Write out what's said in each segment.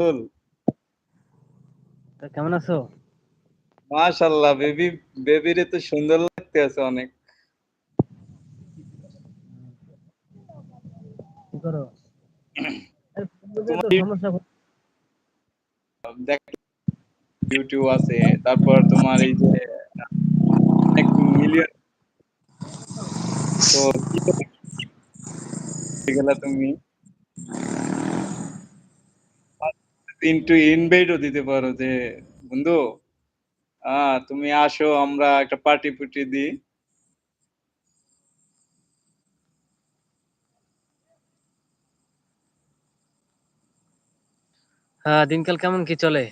ফুল তা কেমন আছো? মাশাল্লাহ বেবি বেবিরে তো সুন্দর লাগতে আছে অনেক। কি করো? ইউটিউব আছে তারপর তোমার এই যে অনেক মিলিয়ন তো কি গেলা তুমি। ইনটু ইনভাইটও দিতে পারো যে বন্ধু আহ তুমি আসো আমরা একটা পার্টি পুটি দিই। হ্যাঁ দিনকাল কেমন কি চলে?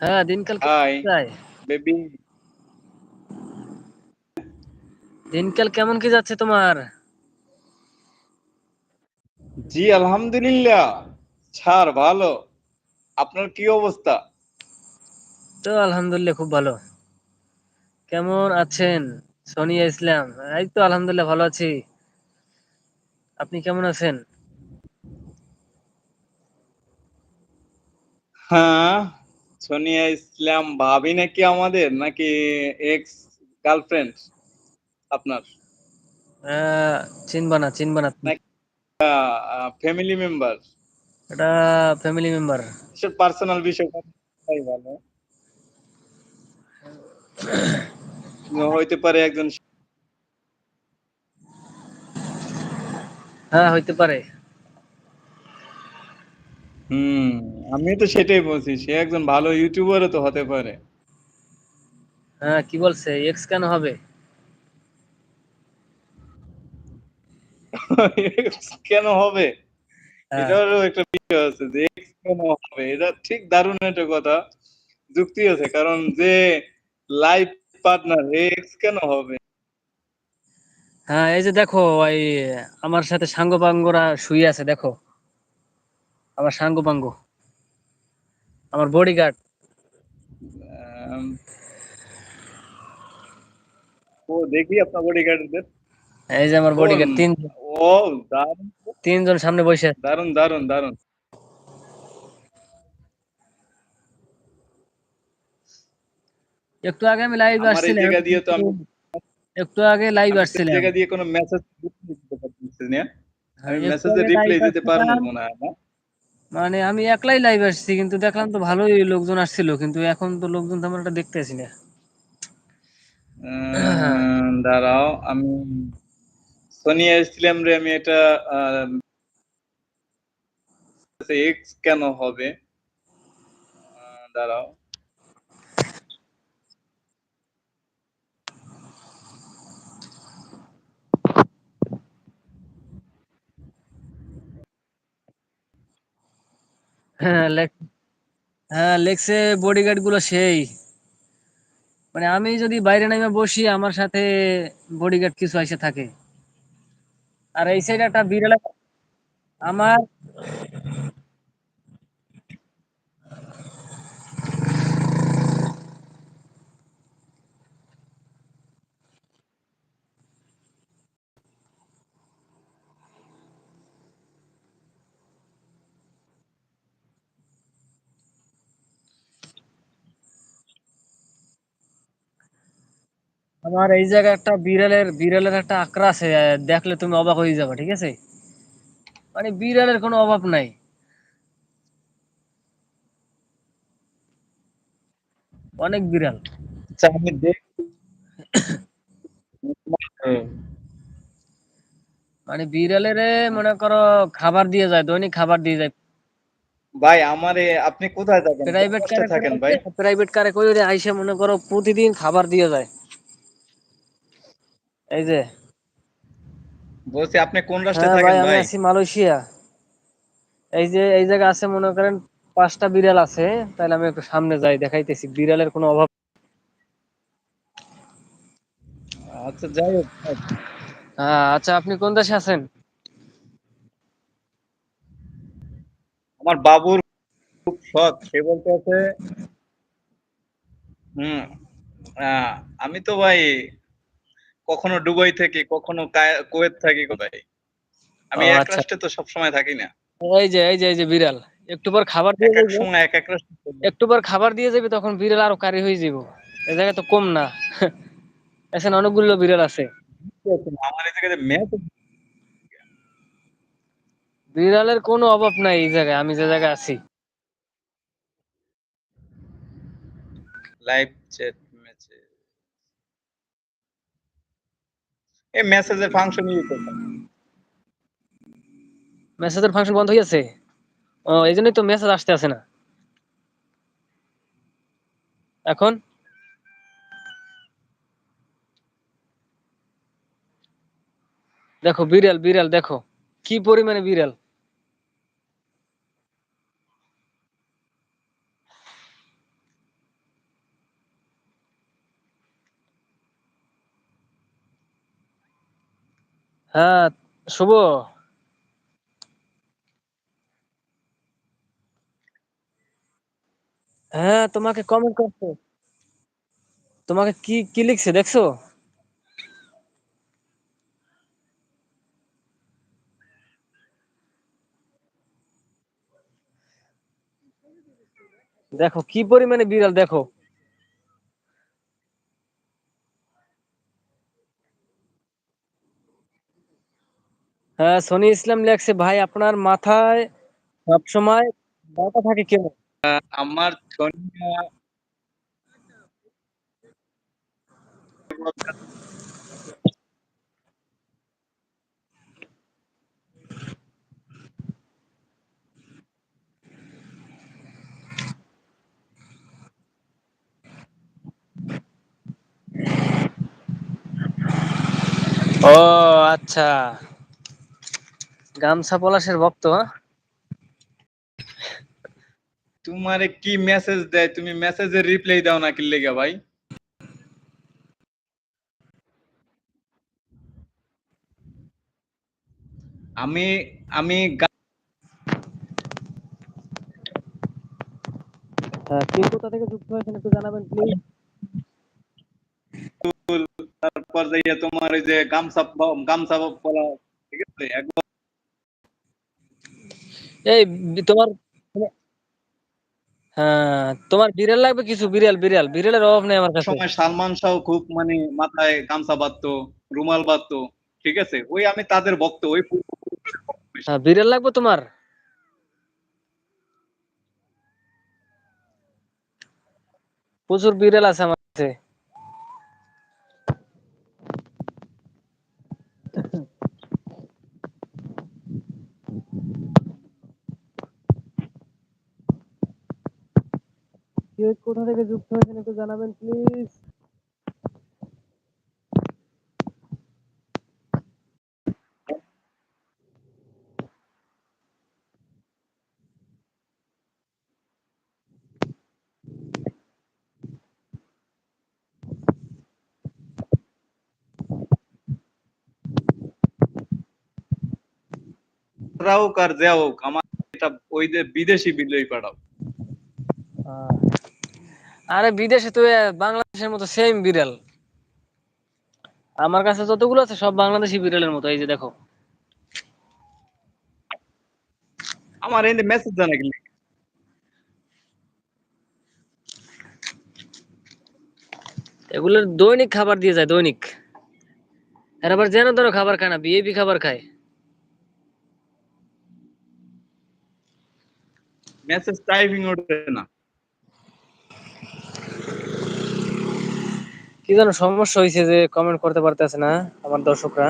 হ্যাঁ দিনকাল বেবি দিনকাল কেমন কি যাচ্ছে তোমার? জি আলহামদুলিল্লাহ। ছাড় ভালো। আপনার কি অবস্থা? তো আলহামদুলিল্লাহ খুব ভালো। কেমন আছেন সোনিয়া ইসলাম? এই তো আলহামদুলিল্লাহ ভালো আছি। আপনি কেমন আছেন? হ্যাঁ সোনিয়া ইসলাম ভাবি নাকি আমাদের নাকি এক্স গার্লফ্রেন্ড আপনার? চিনবা না চিনবা না। ফ্যামিলি মেম্বার এটা ফ্যামিলি মেম্বার সে পার্সোনাল বিষয় তাই ভালো। হইতে পারে একজন হ্যাঁ হইতে পারে। হুম আমি তো সেটাই বলছি সে একজন ভালো ইউটিউবারও তো হতে পারে। হ্যাঁ কি বলছে? এক্স কেন হবে? কেন হবে? হ্যাঁ, এটারও একটা বিষয় আছে যে কেন হবে? এটা ঠিক দারুণ একটা কথা। যুক্তি আছে কারণ যে লাইফ পার্টনার এক্স কেন হবে? হ্যাঁ এই যে দেখো এই আমার সাথে সাঙ্গ পাঙ্গরা শুয়ে আছে দেখো। আমার সাঙ্গ পাঙ্গ আমার বডিগার্ড ও দেখি আপনার বডিগার্ডদের এই যে আমার বডিগার্ড তিন ও তিনজন সামনে বসে আছে। দারুণ দারুণ দারুণ। একটু আগে আমি লাইভ আসছিলাম। জায়গা দিয়ে তো আমি একটু আগে লাইভ আসছিলাম। জায়গা দিয়ে কোনো মেসেজ দিতে পারতেছি না। আমি মেসেজে রিপ্লাই দিতে পারব মনে হয় না। মানে আমি একলাই লাইভ আসছি কিন্তু দেখলাম তো ভালোই লোকজন আসছিল কিন্তু এখন তো লোকজন তেমন একটা দেখতেছি না। দাঁড়াও আমি সোনিয়া ইসলাম রে, আমি এটা এক্স কেন হবে? দাঁড়াও। হ্যাঁ লেখ- হ্যাঁ বডিগার্ডগুলো সেই। মানে আমি যদি বাইরে নেমে বসি, আমার সাথে বডিগার্ড কিছু এসে থাকে। আর এই সাইড একটা বিড়াল আমার আমার এই জায়গায় একটা বিড়ালের বিড়ালের একটা আকড়া আছে দেখলে তুমি অবাক হয়ে যাবে ঠিক আছে? মানে বিড়ালের কোনো অভাব নাই। অনেক বিড়াল। আচ্ছা মানে বিড়ালের মনে করো খাবার দিয়ে যায় দৈনিক খাবার দিয়ে যায়। ভাই আমারে আপনি কোথায় থাকেন? প্রাইভেট কারে থাকেন ভাই। প্রাইভেট কারে করে আইসে মনে করো প্রতিদিন খাবার দিয়ে যায়। এই যে। বলছি আপনি কোন রাস্তায় হ্যাঁ ভাই আমি আছি মালয়েশিয়া। এই যে এই জায়গা আছে মনে করেন পাঁচটা বিড়াল আছে তাহলে আমি একটু সামনে যাই দেখাইতেছি বিড়ালের কোনো অভাব। আচ্ছা যাই হোক হ্যাঁ আচ্ছা আপনি কোন দেশে আছেন? আমার বাবুর খুব শখ সে বলতে আছে হুম আমি তো ভাই কখনো দুবাই থাকি কখনো কুয়েত থাকি কোথায়? আমি এক আচ্ছা। রাষ্ট্রে তো সবসময় থাকি না। এই যে এই যে এই যে বিড়াল একটু পর খাবার দিয়ে এক সময় এক এক একটু পর খাবার দিয়ে যাবে তখন বিড়াল আরও কারি হয়ে যাব। এ জায়গায় তো কম না। এখানে অনেকগুলো বিড়াল আছে। আমার এই জায়গায় ম্যাচ বিড়ালের কোনো অভাব নাই এই জায়গায় আমি যে জায়গায় আছি। লাইভ চ্যাট মেসেজ এই মেসেজের ফাংশন ইউজ করতাম মেসেজের ফাংশন বন্ধ হয়ে আছে ও তো মেসেজ আসতে আসে না। এখন? দেখো, বিড়াল বিড়াল, দেখো। কি পরিমাণে বিড়াল? হ্যাঁ শুভ। হ্যাঁ তোমাকে কমেন্ট করছে। তোমাকে কি কি লিখছে, দেখছ? দেখো, কি পরিমাণে বিড়াল, দেখো। হ্যাঁ সনি ইসলাম লেখছে ভাই আপনার মাথায় সবসময় ব্যথা থাকে কেন? আমার ও আচ্ছা। গামছা পলাশের ভক্ত হ্যাঁ? তোমারে কি মেসেজ দেয়? তুমি মেসেজের রিপ্লাই দাও না কি লেগা ভাই। আমি আমি গা- কে কোথা থেকে যুক্ত হয়েছেন একটু জানাবেন প্লিজ তারপর যাইয়া তোমার ওই যে গামছা গামছা পলা ঠিক আছে? একবার এই তোমার হ্যাঁ তোমার বিড়াল লাগবে কিছু? বিড়াল বিড়াল। বিড়ালের অভাব নেই আমার কাছে। সময় সালমান শাহ খুব মানে মাথায় গামছা বাঁধতো রুমাল বাঁধতো ঠিক আছে? ওই আমি তাদের ভক্ত ওই হ্যাঁ বিড়াল লাগবে তোমার? প্রচুর বিড়াল আছে আমার কাছে। কোথা থেকে যুক্ত হয়েছেন একটু জানাবেন প্লিজ রাও কার যাও আমার এটা ওই যে বিদেশি বিলই পাঠাও আরে বিদেশে তো বাংলাদেশের মতো সেম বিড়াল। আমার কাছে যতগুলো আছে সব বাংলাদেশি বিড়ালের মতো এই যে দেখো। আমার এনে মেসেজ জানা কি এগুলোর দৈনিক খাবার দিয়ে যায় দৈনিক। এর আবার যেন ধরো খাবার খায় না বিএপি খাবার খায়। মেসেজ টাইপিং ওঠে না। কি যেন সমস্যা হয়েছে যে কমেন্ট করতে পারতেছে না আমার দর্শকরা।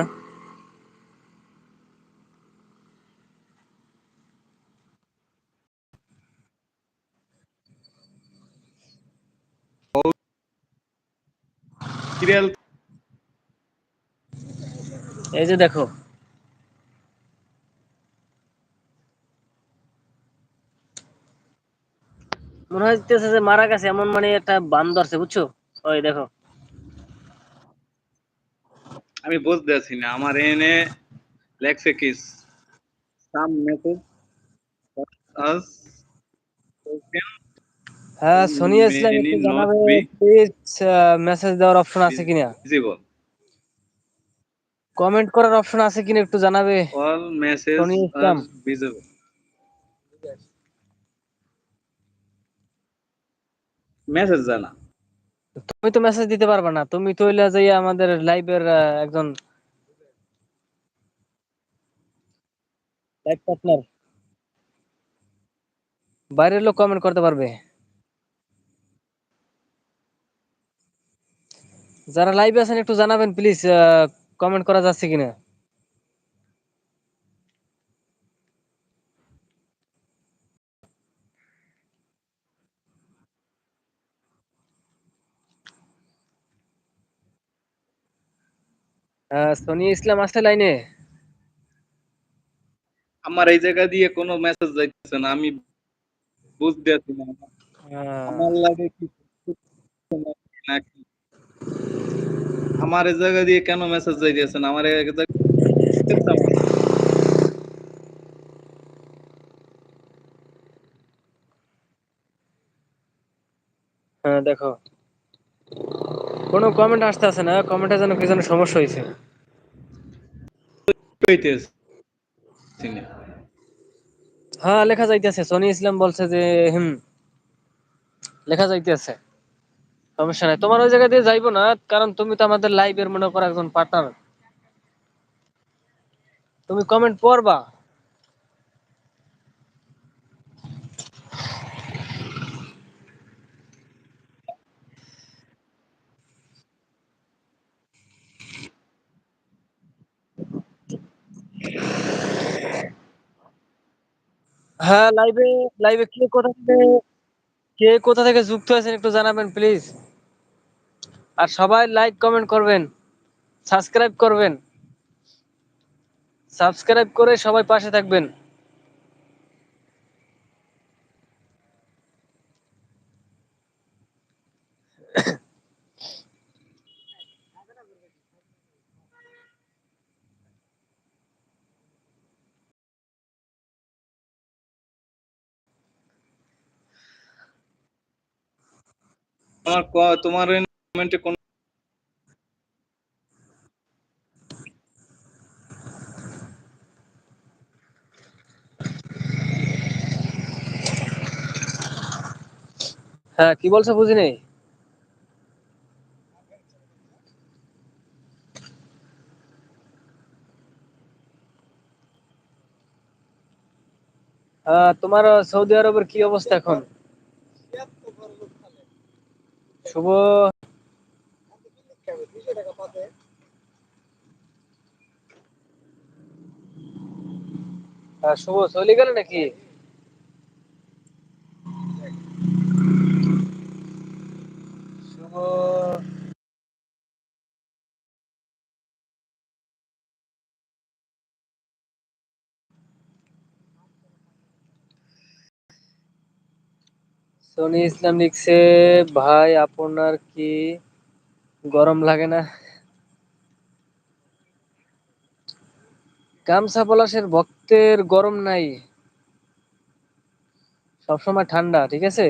এই যে দেখো। মনে হইতেছে যে মারা গেছে এমন মানে একটা বান ধরছে বুঝছ? ওই দেখো। আমি বুঝতে পারছি না। আমার এনে লেখছে কি? সাম মেসেজ আস হ্যাঁ ইসলাম একটু জানাবে প্লিজ মেসেজ দেওয়ার অপশন আছে কিনা? Visible. কমেন্ট করার অপশন আছে কিনা একটু জানাবে। Are Islam. মেসেজ জানা। তুমি তো মেসেজ দিতে পারবা না। তুমি তো হইলা যাইয়া আমাদের লাইভের একজন লাইভ পার্টনার বাইরের লোক কমেন্ট করতে পারবে। যারা লাইভে আছেন একটু জানাবেন প্লিজ কমেন্ট করা যাচ্ছে কিনা। সোনি ইসলাম আছে লাইনে? আমার এই জায়গা দিয়ে কোনো মেসেজ যাইতেছে না আমি বুঝতে পারছি না। আমার লাগে কি নাকি? আমার এই জায়গা দিয়ে কেন মেসেজ যাইতেছে না? আমার এই জায়গা হ্যাঁ দেখো। কোনো কমেন্ট আসতে আছে না কমেন্টে যেন কি যেন সমস্যা হয়েছে হ্যাঁ লেখা যাইতেছে। সনি ইসলাম বলছে যে, হুম, লেখা যাইতেছে। সমস্যা নাই। তোমার ওই জায়গা দিয়ে যাইবো না, কারণ তুমি তো আমাদের লাইভের মনে করো একজন পার্টনার তুমি কমেন্ট পড়বা। হ্যাঁ লাইভে লাইভে কে কোথা থেকে, কে কোথা থেকে যুক্ত আছেন একটু জানাবেন প্লিজ আর সবাই লাইক কমেন্ট করবেন সাবস্ক্রাইব করবেন। সাবস্ক্রাইব করে সবাই পাশে থাকবেন। তোমার কমেন্টে কোন হ্যাঁ কি বলছো বুঝি নেই আহ, তোমার সৌদি আরবের কি অবস্থা এখন? শুভ শুভ চলে গেল নাকি শুভ সোনি ইসলাম লিখছে ভাই, আপনার কি গরম লাগে না? গামছা পলাশের ভক্তের গরম নাই। সবসময় ঠান্ডা, ঠিক আছে?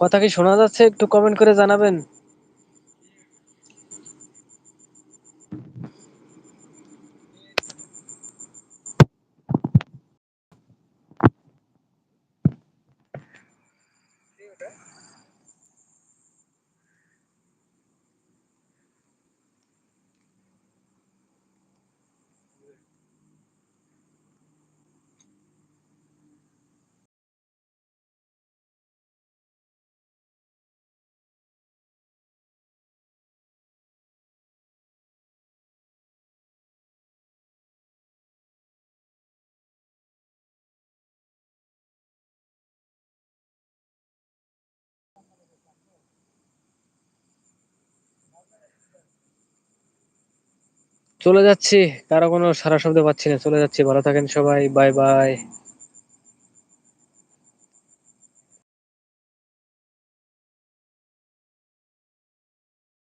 কথা কি শোনা যাচ্ছে? একটু কমেন্ট করে জানাবেন। চলে যাচ্ছি। কারও কোনো সারা শব্দ পাচ্ছি না। চলে যাচ্ছি। ভালো থাকেন সবাই। Bye bye.